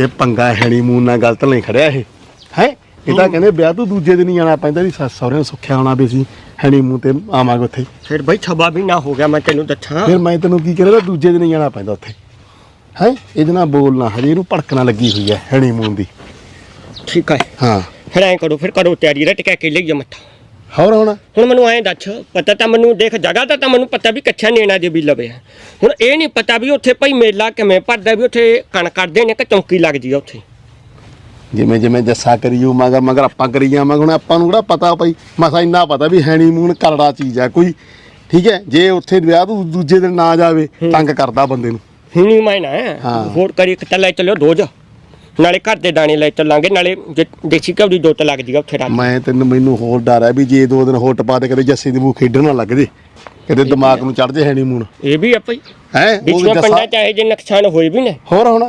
ਇਹ ਪੰਗਾ ਹੈਨੀਮੂਨ ਨਾਲ ਗਲਤ ਨਹੀਂ ਖੜਿਆ ਇਹ। ਹੈ? ਇਹ ਤਾਂ ਕਹਿੰਦੇ ਵਿਆਹ ਤੋਂ ਦੂਜੇ ਦਿਨ ਹੀ ਆਣਾ ਪੈਂਦਾ ਵੀ ਸੱਸ ਸਹੁਰੇ ਨੂੰ ਸੁੱਖਿਆ ਆਉਣਾ ਵੀ ਅਸੀਂ ਹੈਨੀਮੂਨ ਤੇ ਆਵਾਂਗੇ ਉੱਥੇ। ਫਿਰ ਬਈ ਛਬਾ ਵੀ ਨਾ ਹੋ ਗਿਆ ਮੈਂ ਤੈਨੂੰ ਦੱਸਾਂ। ਫਿਰ ਮੈਂ ਤੈਨੂੰ ਕੀ ਕਹਿੰਦਾ ਦੂਜੇ ਦਿਨ ਹੀ ਆਣਾ ਪੈਂਦਾ ਉੱਥੇ। ਹੈ? ਇਹਦੇ ਨਾਲ ਬੋਲਣਾ ਹਜੇ ਇਹਨੂੰ ਭੜਕਣਾ ਲੱਗੀ ਹੋਈ ਹੈ ਹੈਨੀਮੂਨ ਦੀ। ਠੀਕ ਹੈ। ਹਾਂ। ਫਿਰ ਐਂ ਕਰੋ ਫਿਰ ਕਰੋ ਤਿਆਰੀ ਰਟ ਕੇ ਕੇ ਮੱਥਾ। ਹੋਰ ਹੁਣ? ਹੁਣ ਮੈਨੂੰ ਐਂ ਦੱਸ ਪਤਾ ਤਾਂ ਮੈਨੂੰ ਦੇਖ ਜਗ੍ਹਾ ਦਾ ਤਾਂ ਮੈਨੂੰ ਪਤਾ ਵੀ ਕੱਛਾ ਨੇਣਾ ਦੇ ਵੀ ਲਵੇ। ਹੈ ਹੁਣ ਇਹ ਨਹੀਂ ਪਤਾ ਵੀ ਉੱਥੇ ਭਾਈ ਮੇਲਾ ਕਿਵੇਂ ਭਰਦਾ ਵੀ ਉੱਥੇ ਕਣ ਕਰਦੇ ਨੇ ਕਿ ਚੌਂਕੀ ਲੱਗਦੀ ਆ ਉੱਥੇ। ਜਿਵੇਂ ਜਿਵੇਂ ਜੱਸਾ ਕਰੀਓ ਮਗਰ ਮਗਰ ਆਪਾਂ ਕਰੀ ਜਾਵਾਂਗੇ ਹੁਣ ਆਪਾਂ ਨੂੰ ਕਿਹੜਾ ਪਤਾ ਭਾਈ? ਮਸਾ ਇੰਨਾ ਪਤਾ ਵੀ ਹੈਨੀਮੂਨ ਕਰੜਾ ਚੀਜ਼ ਹੈ ਕੋਈ। ਠੀਕ ਹੈ? ਜੇ ਉੱਥੇ ਵਿਆਹ ਤੋਂ ਦੂਜੇ ਦਿਨ ਨਾ ਜਾਵੇ ਤੰਗ ਕਰਦਾ ਬੰਦੇ ਨੂੰ। ਹੁਣ ਹੀ ਮੈਂ ਨਾ ਹੈ। ਹਾਂ। ਹੋਰ ਕਰੀ ਇੱਕ ਤਾਂ ਲੈ ਚੱਲਿਓ ਦੋਜ ਨਾਲੇ ਘਰ ਦੇ ਦਾਣੇ ਲੈ ਚੱਲਾਂਗੇ ਨਾਲੇ ਜੇ ਦੇਸੀ ਘਿਓ ਦੀ ਦੁੱਤ ਲੱਗ ਜੀਗਾ ਉੱਥੇ ਰਾਤ ਮੈਂ ਤੈਨੂੰ ਮੈਨੂੰ ਹੋਰ ਡਰ ਹੈ ਵੀ ਜੇ ਦੋ ਦਿਨ ਹੋਰ ਟਪਾ ਦੇ ਕਦੇ ਜੱਸੇ ਦੀ ਮੂੰਹ ਖੇਡਣ ਨਾ ਲੱਗ ਜੇ। ਕਦੇ ਦਿਮਾਗ ਨੂੰ ਚੜ ਜੇ ਹੈਨੀਮੂਨ ਇਹ ਵੀ ਆ ਭਾਈ। ਹੈ? ਵਿੱਚੋਂ ਪਿੰਡਾਂ ਚਾਹੇ ਜੇ ਨੁਕਸਾਨ ਹੋਏ ਵੀ ਨੇ। ਹੋਰ ਹੁਣ